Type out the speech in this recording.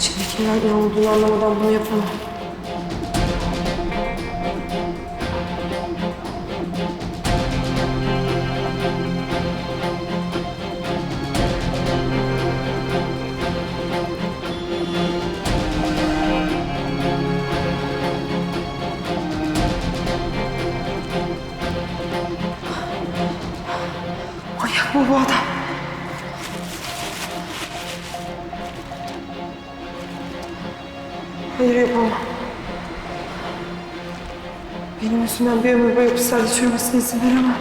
Ben ne olduğunu anlamadan bunu yapamam. Manyak mı bu adam? Hayır yapamam. Benim yüzümden bir ömür boyu hapislerde çürümesine izin veremem.